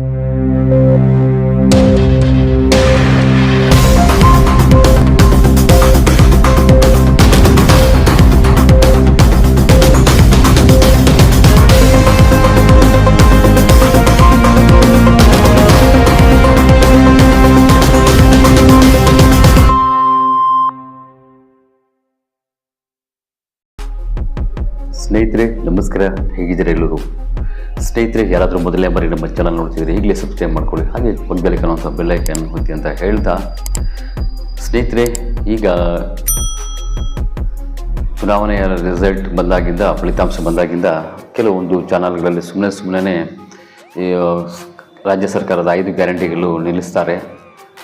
thank you ಸ್ನೇಹಿತರೆ, ನಮಸ್ಕಾರ. ಹೇಗಿದ್ದೀರಾ ಎಲ್ಲರೂ? ಸ್ನೇಹಿತರೆ, ಯಾರಾದರೂ ಮೊದಲನೇ ಬಾರಿ ನಮ್ಮ ಚಾನಲ್ ನೋಡ್ತಿದ್ರೆ ಈಗಲೇ ಸಬ್ಸ್ಕ್ರೈಬ್ ಮಾಡ್ಕೊಳ್ಳಿ. ಹಾಗೆ ಒಂದು ಬೆಲೆ ಅಂತ ಬೆಲ್ಲೈಕನ್ ಹೊತ್ತಿ ಅಂತ ಹೇಳ್ತಾ. ಸ್ನೇಹಿತರೆ, ಈಗ ಚುನಾವಣೆಯ ರಿಸಲ್ಟ್ ಬಂದಾಗಿಂದ, ಫಲಿತಾಂಶ ಬಂದಾಗಿಂದ ಕೆಲವೊಂದು ಚಾನಲ್ಗಳಲ್ಲಿ ಸುಮ್ಮನೆ ಸುಮ್ಮನೆ ಈ ರಾಜ್ಯ ಸರ್ಕಾರದ ಐದು ಗ್ಯಾರಂಟಿಗಳು ನಿಲ್ಲಿಸ್ತಾರೆ.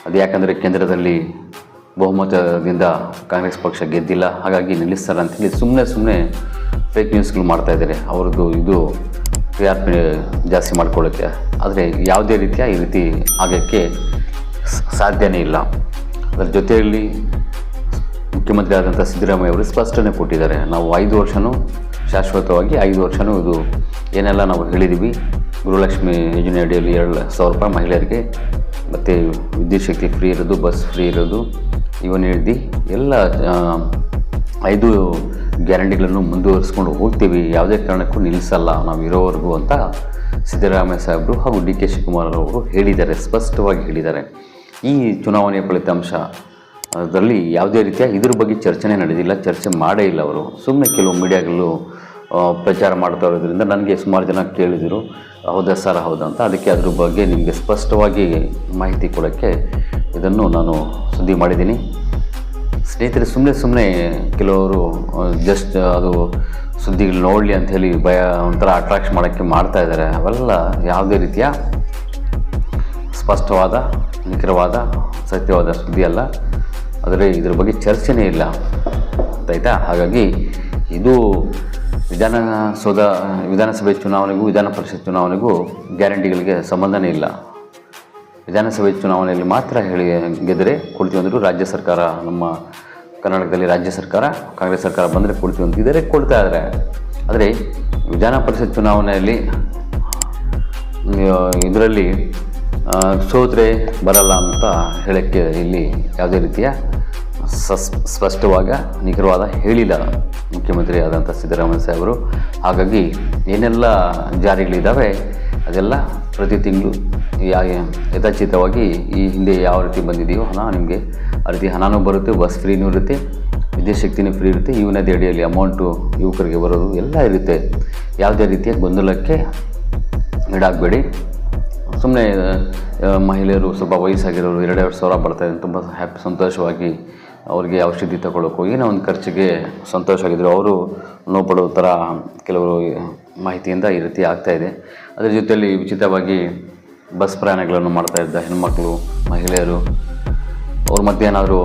ಅದು ಯಾಕಂದರೆ ಕೇಂದ್ರದಲ್ಲಿ ಬಹುಮತದಿಂದ ಕಾಂಗ್ರೆಸ್ ಪಕ್ಷ ಗೆದ್ದಿಲ್ಲ. ಹಾಗಾಗಿ ನಿಲ್ಲಿಸ್ತಾರೆ ಅಂತೇಳಿ ಸುಮ್ಮನೆ ಸುಮ್ಮನೆ ಫೇಕ್ ನ್ಯೂಸ್ಗಳು ಮಾಡ್ತಾ ಇದ್ದಾರೆ. ಅವ್ರದ್ದು ಇದು ಪಿ ಜಾಸ್ತಿ ಮಾಡ್ಕೊಳ್ಳೋಕ್ಕೆ ಆದರೆ ಯಾವುದೇ ರೀತಿಯ ಈ ರೀತಿ ಆಗೋಕ್ಕೆ ಸಾಧ್ಯನೇ ಇಲ್ಲ. ಅದರ ಜೊತೆಯಲ್ಲಿ ಮುಖ್ಯಮಂತ್ರಿ ಆದಂಥ ಸಿದ್ದರಾಮಯ್ಯ ಅವರು ಸ್ಪಷ್ಟನೆ ಕೊಟ್ಟಿದ್ದಾರೆ. ನಾವು ಐದು ವರ್ಷವೂ ಶಾಶ್ವತವಾಗಿ ಐದು ವರ್ಷವೂ ಇದು ಏನೆಲ್ಲ ನಾವು ಹೇಳಿದ್ದೀವಿ. ಗೃಹಲಕ್ಷ್ಮಿ ಯೋಜನೆ ಅಡಿಯಲ್ಲಿ ಎರಡು ಸಾವಿರ ರೂಪಾಯಿ ಮಹಿಳೆಯರಿಗೆ ಮತ್ತು ವಿದ್ಯುತ್ ಶಕ್ತಿ ಫ್ರೀ ಇರೋದು, ಬಸ್ ಫ್ರೀ ಇರೋದು ಇವನ್ ಹೇಳ್ದು ಎಲ್ಲ ಐದು ಗ್ಯಾರಂಟಿಗಳನ್ನು ಮುಂದುವರಿಸ್ಕೊಂಡು ಹೋಗ್ತೀವಿ. ಯಾವುದೇ ಕಾರಣಕ್ಕೂ ನಿಲ್ಲಿಸಲ್ಲ. ನಾವು ಇರೋವರೆಗೂ ಅಂತ ಸಿದ್ದರಾಮಯ್ಯ ಸಾಹೇಬರು ಹಾಗೂ ಡಿ ಕೆ ಶಿವಕುಮಾರ್ ಅವರು ಹೇಳಿದ್ದಾರೆ, ಸ್ಪಷ್ಟವಾಗಿ ಹೇಳಿದ್ದಾರೆ. ಈ ಚುನಾವಣೆಯ ಫಲಿತಾಂಶ, ಅದರಲ್ಲಿ ಯಾವುದೇ ರೀತಿಯ ಇದ್ರ ಬಗ್ಗೆ ಚರ್ಚೆನೇ ನಡೆದಿಲ್ಲ, ಚರ್ಚೆ ಮಾಡೇ ಇಲ್ಲ ಅವರು. ಸುಮ್ಮನೆ ಕೆಲವು ಮೀಡಿಯಾಗಳು ಪ್ರಚಾರ ಮಾಡ್ತಾ ಇರೋದ್ರಿಂದ ನನಗೆ ಸುಮಾರು ಜನ ಕೇಳಿದರು, ಹೌದಾ ಸರ್, ಹೌದಾ? ಅಂತ. ಅದಕ್ಕೆ ಅದ್ರ ಬಗ್ಗೆ ನಿಮಗೆ ಸ್ಪಷ್ಟವಾಗಿ ಮಾಹಿತಿ ಕೊಡೋಕ್ಕೆ ಇದನ್ನು ನಾನು ಸುದ್ದಿ ಮಾಡಿದ್ದೀನಿ. ಸ್ನೇಹಿತರೆ ಸುಮ್ಮನೆ ಸುಮ್ಮನೆ ಕೆಲವರು ಜಸ್ಟ್ ಅದು ಸುದ್ದಿಗಳು ನೋಡಲಿ ಅಂಥೇಳಿ ಭಯ, ಒಂಥರ ಅಟ್ರಾಕ್ಷನ್ ಮಾಡೋಕ್ಕೆ ಮಾಡ್ತಾ ಇದ್ದಾರೆ. ಅವೆಲ್ಲ ಯಾವುದೇ ರೀತಿಯ ಸ್ಪಷ್ಟವಾದ, ನಿಖರವಾದ, ಸತ್ಯವಾದ ಸುದ್ದಿ ಅಲ್ಲ. ಆದರೆ ಇದ್ರ ಬಗ್ಗೆ ಚರ್ಚೆನೇ ಇಲ್ಲ ಆಯಿತಾ? ಹಾಗಾಗಿ ಇದು ವಿಧಾನಸೌಧ, ವಿಧಾನಸಭೆ ಚುನಾವಣೆಗೂ, ವಿಧಾನ ಪರಿಷತ್ ಚುನಾವಣೆಗೂ ಗ್ಯಾರಂಟಿಗಳಿಗೆ ಸಂಬಂಧನೇ ಇಲ್ಲ. ವಿಧಾನಸಭೆ ಚುನಾವಣೆಯಲ್ಲಿ ಮಾತ್ರ ಹೇಳಿ ಗೆದ್ದರೆ ಕೊಡ್ತೀವಿ ಅಂದರು ರಾಜ್ಯ ಸರ್ಕಾರ, ನಮ್ಮ ಕರ್ನಾಟಕದಲ್ಲಿ ರಾಜ್ಯ ಸರ್ಕಾರ, ಕಾಂಗ್ರೆಸ್ ಸರ್ಕಾರ ಬಂದರೆ ಕೊಡ್ತೀವಿ ಅಂತಿದ್ದಾರೆ ಕೊಡ್ತಾ ಇದ್ದಾರೆ. ಆದರೆ ವಿಧಾನ ಪರಿಷತ್ ಚುನಾವಣೆಯಲ್ಲಿ ಇದರಲ್ಲಿ ಸೋತ್ರೆ ಬರಲ್ಲ ಅಂತ ಹೇಳೋಕ್ಕೆ ಇಲ್ಲಿ ಯಾವುದೇ ರೀತಿಯ ಸಸ್, ಸ್ಪಷ್ಟವಾದ, ನಿಖರವಾದ ಹೇಳಿಲ್ಲ ಮುಖ್ಯಮಂತ್ರಿ ಆದಂಥ ಸಿದ್ದರಾಮಯ್ಯ ಸಾಹೇಬರು. ಹಾಗಾಗಿ ಏನೆಲ್ಲ ಜಾರಿಗಳಿದ್ದಾವೆ ಅದೆಲ್ಲ ಪ್ರತಿ ತಿಂಗಳು ಯಥಾಚಿತವಾಗಿ ಈ ಹಿಂದೆ ಯಾವ ರೀತಿ ಬಂದಿದೆಯೋ ಹಣ ನಿಮಗೆ ಆ ರೀತಿ ಹಣನೂ ಬರುತ್ತೆ, ಬಸ್ ಫ್ರೀನೂ ಇರುತ್ತೆ, ವಿದ್ಯುತ್ ಶಕ್ತಿನೂ ಫ್ರೀ ಇರುತ್ತೆ ಇವನದೇ ಅಡಿಯಲ್ಲಿ ಅಮೌಂಟು ಯುವಕರಿಗೆ ಬರೋದು ಎಲ್ಲ ಇರುತ್ತೆ. ಯಾವುದೇ ರೀತಿಯ ಗೊಂದಲಕ್ಕೆ ಈಡಾಗಬೇಡಿ. ಸುಮ್ಮನೆ ಮಹಿಳೆಯರು, ಸ್ವಲ್ಪ ವಯಸ್ಸಾಗಿರೋರು ಎರಡೆರಡು ಸಾವಿರ ಬರ್ತಾಯಿದೆ ತುಂಬ ಹ್ಯಾಪಿ ಸಂತೋಷವಾಗಿ ಅವ್ರಿಗೆ ಔಷಧಿ ತಗೊಳ್ಳೋಕ್ಕೋ ಏನೋ ಒಂದು ಖರ್ಚಿಗೆ ಸಂತೋಷವಾಗಿದ್ದರು ಅವರು ನೋವು ಪಡೋ ಥರ ಕೆಲವರು ಮಾಹಿತಿಯಿಂದ ಈ ರೀತಿ ಆಗ್ತಾಯಿದೆ ಅದರ ಜೊತೆಯಲ್ಲಿ ಉಚಿತವಾಗಿ ಬಸ್ ಪ್ರಯಾಣಗಳನ್ನು ಮಾಡ್ತಾಯಿದ್ದ ಹೆಣ್ಮಕ್ಳು, ಮಹಿಳೆಯರು, ಅವ್ರ ಮಧ್ಯೆ ಏನಾದರೂ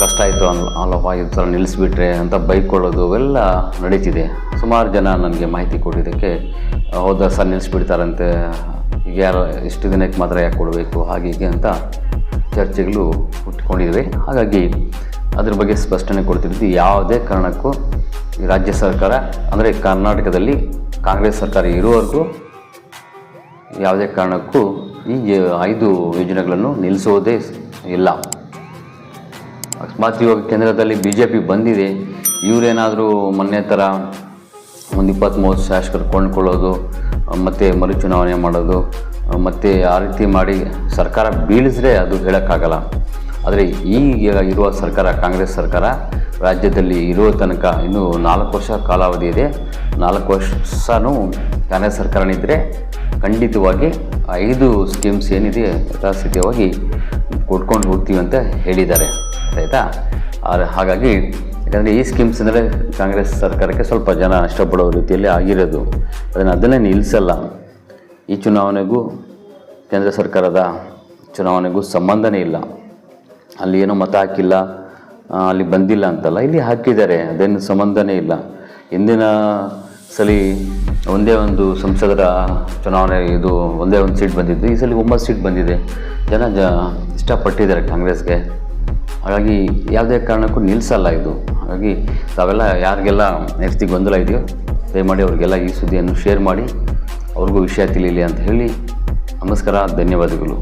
ಕಷ್ಟ ಆಯಿತು ಅನ್ ಅಲ್ಲಪ್ಪ ಈ ಥರ ನಿಲ್ಲಿಸ್ಬಿಟ್ರೆ ಅಂತ ಬೈಕೊಳ್ಳೋದು ಎಲ್ಲ ನಡೀತಿದೆ. ಸುಮಾರು ಜನ ನನಗೆ ಮಾಹಿತಿ ಕೊಟ್ಟಿದ್ದಕ್ಕೆ ಹೌದಾ ಸರ್ ನಿಲ್ಲಿಸ್ಬಿಡ್ತಾರಂತೆ ಈಗ ಯಾರು ಇಷ್ಟು ದಿನಕ್ಕೆ ಮಾತ್ರ ಯಾಕೆ ಕೊಡಬೇಕು, ಹಾಗೆ ಹೀಗೆ ಅಂತ ಚರ್ಚೆಗಳು ಹುಟ್ಕೊಂಡಿವೆ ಹಾಗಾಗಿ ಅದ್ರ ಬಗ್ಗೆ ಸ್ಪಷ್ಟನೆ ಕೊಡ್ತಿರ್ತೀವಿ ಯಾವುದೇ ಕಾರಣಕ್ಕೂ ರಾಜ್ಯ ಸರ್ಕಾರ, ಅಂದರೆ ಕರ್ನಾಟಕದಲ್ಲಿ ಕಾಂಗ್ರೆಸ್ ಸರ್ಕಾರ ಇರುವವರೆಗೂ ಯಾವುದೇ ಕಾರಣಕ್ಕೂ ಈ ಐದು ಯೋಜನೆಗಳನ್ನು ನಿಲ್ಲಿಸೋದೇ ಇಲ್ಲ. ಅಕಸ್ಮಾತ್ ಇವಾಗ ಕೇಂದ್ರದಲ್ಲಿ ಬಿ ಜೆ ಪಿ ಬಂದಿದೆ, ಇವರೇನಾದರೂ ಮೊನ್ನೆ ಥರ ಒಂದು ಇಪ್ಪತ್ತ್ಮೂವತ್ತು ಶಾಸಕರು ಕೊಂಡ್ಕೊಳ್ಳೋದು, ಮತ್ತು ಮರುಚುನಾವಣೆ ಮಾಡೋದು, ಮತ್ತು ಆ ರೀತಿ ಮಾಡಿ ಸರ್ಕಾರ ಬೀಳಿಸಿದ್ರೆ ಅದು ಹೇಳೋಕ್ಕಾಗಲ್ಲ. ಆದರೆ ಈಗ ಇರುವ ಸರ್ಕಾರ, ಕಾಂಗ್ರೆಸ್ ಸರ್ಕಾರ ರಾಜ್ಯದಲ್ಲಿ ಇರುವ ತನಕ ಇನ್ನೂ ನಾಲ್ಕು ವರ್ಷ ಕಾಲಾವಧಿ ಇದೆ. ನಾಲ್ಕು ವರ್ಷನೂ ಕಾಂಗ್ರೆಸ್ ಸರ್ಕಾರನಿದ್ದರೆ ಖಂಡಿತವಾಗಿ ಐದು ಸ್ಕೀಮ್ಸ್ ಏನಿದೆ ಯಥಾಸ್ಥಿತಿಯಾಗಿ ಕೊಟ್ಕೊಂಡು ಹೋಗ್ತೀವಿ ಅಂತ ಹೇಳಿದ್ದಾರೆ. ಆಯಿತಾ? ಹಾಗಾಗಿ ಯಾಕಂದರೆ ಈ ಸ್ಕೀಮ್ಸ್ ಅಂದರೆ ಕಾಂಗ್ರೆಸ್ ಸರ್ಕಾರಕ್ಕೆ ಸ್ವಲ್ಪ ಜನ ಇಷ್ಟಪಡೋ ರೀತಿಯಲ್ಲಿ ಆಗಿರೋದು. ಅದನ್ನು ಅದನ್ನೇ ನಿಲ್ಲಿಸಲ್ಲ ಈ ಚುನಾವಣೆಗೂ ಕೇಂದ್ರ ಸರ್ಕಾರದ ಚುನಾವಣೆಗೂ ಸಂಬಂಧನೇ ಇಲ್ಲ. ಅಲ್ಲಿ ಏನೋ ಮತ ಹಾಕಿಲ್ಲ ಅಲ್ಲಿ ಬಂದಿಲ್ಲ ಅಂತಲ್ಲ, ಇಲ್ಲಿ ಹಾಕಿದ್ದಾರೆ, ಅದೇನು ಸಂಬಂಧನೇ ಇಲ್ಲ. ಹಿಂದಿನ ಸಲ ಒಂದೇ ಒಂದು ಸಂಸದರ ಚುನಾವಣೆ, ಇದು ಒಂದೇ ಒಂದು ಸೀಟ್ ಬಂದಿದ್ದು, ಈ ಸಲ ಒಂಬತ್ತು ಸೀಟ್ ಬಂದಿದೆ. ಜನ ಜ, ಇಷ್ಟಪಟ್ಟಿದ್ದಾರೆ ಕಾಂಗ್ರೆಸ್ಗೆ. ಹಾಗಾಗಿ ಯಾವುದೇ ಕಾರಣಕ್ಕೂ ನಿಲ್ಲಿಸಲ್ಲ ಇದು. ಹಾಗಾಗಿ ತಾವೆಲ್ಲ ಯಾರಿಗೆಲ್ಲ ಎಸ್ತಿ ಗೊಂದಲ ಇದೆಯೋ, ದಯಮಾಡಿ ಅವ್ರಿಗೆಲ್ಲ ಈ ಸುದ್ದಿಯನ್ನು ಶೇರ್ ಮಾಡಿ, ಅವ್ರಿಗೂ ವಿಷಯ ತಿಳಿಯಲಿ ಅಂತ ಹೇಳಿ ನಮಸ್ಕಾರ, ಧನ್ಯವಾದಗಳು.